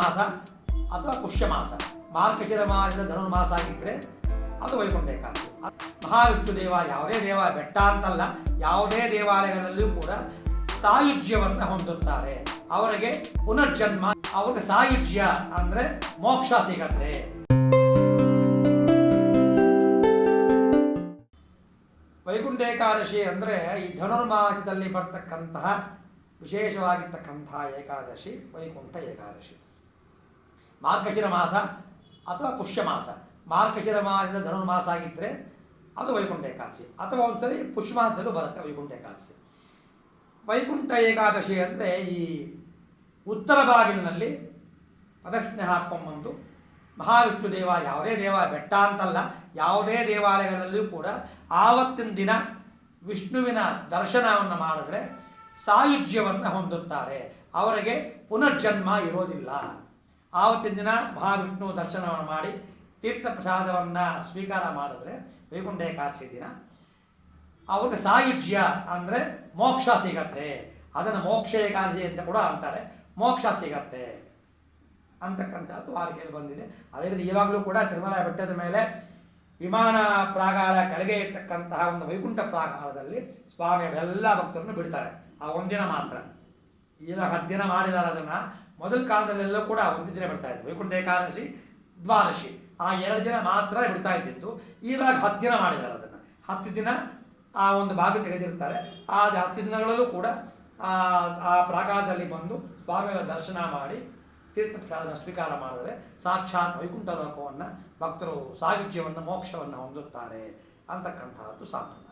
ಮಾಸ ಅಥವಾ ಪುಷ್ಯ ಮಾಸ ಮಾರ್ಗಶಿರ ಮಾಸದ ಧನುರ್ಮಾಸ ಆಗಿದ್ದರೆ ಅದು ವೈಕುಂಠ ಏಕಾದಶಿ ಮಹಾವಿಷ್ಣು ದೇವ ಯಾವುದೇ ದೇವ, ಬೆಟ್ಟ ಅಂತಲ್ಲ, ಯಾವುದೇ ದೇವಾಲಯಗಳಲ್ಲಿಯೂ ಕೂಡ ಸಾಯುಜ್ಯವನ್ನು ಹೊಂದುತ್ತಾರೆ. ಅವರಿಗೆ ಪುನರ್ಜನ್ಮ, ಅವ್ರಿಗೆ ಸಾಯುಜ್ಯ ಅಂದರೆ ಮೋಕ್ಷ ಸಿಗತ್ತೆ. ವೈಕುಂಠ ಏಕಾದಶಿ ಅಂದರೆ ಈ ಧನುರ್ಮಾಸದಲ್ಲಿ ಬರ್ತಕ್ಕಂತಹ ವಿಶೇಷವಾಗಿರ್ತಕ್ಕಂತಹ ಏಕಾದಶಿ, ವೈಕುಂಠ ಏಕಾದಶಿ. ಮಾರ್ಗಶಿರ ಮಾಸ ಅಥವಾ ಪುಷ್ಯ ಮಾಸ ಮಾರ್ಗಶಿರ ಮಾಸದ ಧನುರ್ಮಾಸ ಆಗಿದ್ದರೆ ಅದು ವೈಕುಂಠ ಏಕಾದಶಿ. ಅಥವಾ ಒಂದ್ಸರಿ ಪುಷ್ಯ ಮಾಸದಲ್ಲೂ ಬರುತ್ತೆ ವೈಕುಂಠ ಏಕಾದಶಿ. ವೈಕುಂಠ ಏಕಾದಶಿ ಅಂದರೆ ಈ ಉತ್ತರ ಬಾಗಿಲಿನಲ್ಲಿ ಪ್ರದಕ್ಷಿಣೆ ಹಾಕ್ಕೊಂಬಂದು ಮಹಾವಿಷ್ಣು ದೇವ ಯಾವುದೇ ದೇವ, ಬೆಟ್ಟ ಅಂತಲ್ಲ, ಯಾವುದೇ ದೇವಾಲಯಗಳಲ್ಲಿಯೂ ಕೂಡ ಆವತ್ತಿನ ದಿನ ವಿಷ್ಣುವಿನ ದರ್ಶನವನ್ನು ಮಾಡಿದ್ರೆ ಸಾಯುಜ್ಯವನ್ನು ಹೊಂದುತ್ತಾರೆ. ಅವರಿಗೆ ಪುನರ್ಜನ್ಮ ಇರೋದಿಲ್ಲ ಆವತ್ತಿನ ದಿನ ಮಹಾವಿಷ್ಣು ದರ್ಶನವನ್ನು ಮಾಡಿ ತೀರ್ಥ ಪ್ರಸಾದವನ್ನು ಸ್ವೀಕಾರ ಮಾಡಿದ್ರೆ ವೈಕುಂಠ ಏಕಾದಶಿ ದಿನ, ಅವ್ರಿಗೆ ಸಾಯುಜ್ಯ ಅಂದರೆ ಮೋಕ್ಷ ಸಿಗತ್ತೆ. ಅದನ್ನು ಮೋಕ್ಷ ಏಕಾದಶಿ ಅಂತ ಕೂಡ ಅಂತಾರೆ. ಮೋಕ್ಷ ಸಿಗತ್ತೆ. ಅಂತಕ್ಕಂಥದ್ದು ವಾಡಿಕೆಯಲ್ಲಿ ಬಂದಿದೆ. ಅದೇ ರೀತಿ ಇವಾಗಲೂ ಕೂಡ ತಿರುಮಲ ಬೆಟ್ಟದ ಮೇಲೆ ವಿಮಾನ ಪ್ರಾಗಾರ ಕೆಳಗೆ ಇರ್ತಕ್ಕಂತಹ ಒಂದು ವೈಕುಂಠ ಪ್ರಾಗಾರದಲ್ಲಿ ಸ್ವಾಮಿ ಎಲ್ಲ ಭಕ್ತರನ್ನು ಬಿಡ್ತಾರೆ. ಆ ಒಂದಿನ ಮಾತ್ರ. ಇವಾಗ ಹತ್ತು ದಿನ ಮಾಡಿದಾರೆ ಅದನ್ನು, ಮೊದಲ ಕಾಲದಲ್ಲೆಲ್ಲ ಕೂಡ ಒಂದು ದಿನ ಬಿಡ್ತಾ ಇದ್ರು ವೈಕುಂಠ ಏಕಾದಶಿ, ದ್ವಾದಶಿ, ಆ ಎರಡು ದಿನ ಮಾತ್ರ ಬಿಡ್ತಾ ಇದ್ದಿತ್ತು. ಈವಾಗ ಹತ್ತು ದಿನ ಮಾಡಿದ್ದಾರೆ ಅದನ್ನು. ಹತ್ತು ದಿನ ಆ ಒಂದು ಭಾಗ ತೆಗೆದಿರ್ತಾರೆ. ಆ ಹತ್ತು ದಿನಗಳಲ್ಲೂ ಕೂಡ ಆ ಪ್ರಾಗಾದಲ್ಲಿ ಬಂದು ಸ್ವಾಮಿಗಳ ದರ್ಶನ ಮಾಡಿ ತೀರ್ಥ ಪ್ರಸಾದನ ಸ್ವೀಕಾರ ಮಾಡಿದರೆ ಸಾಕ್ಷಾತ್ ವೈಕುಂಠ ಲೋಕವನ್ನು ಭಕ್ತರು ಸಾಯುಜ್ಯವನ್ನು ಮೋಕ್ಷವನ್ನು ಹೊಂದುತ್ತಾರೆ ಅಂತಕ್ಕಂತಹದ್ದು ಸಂಪ್ರದಾಯ.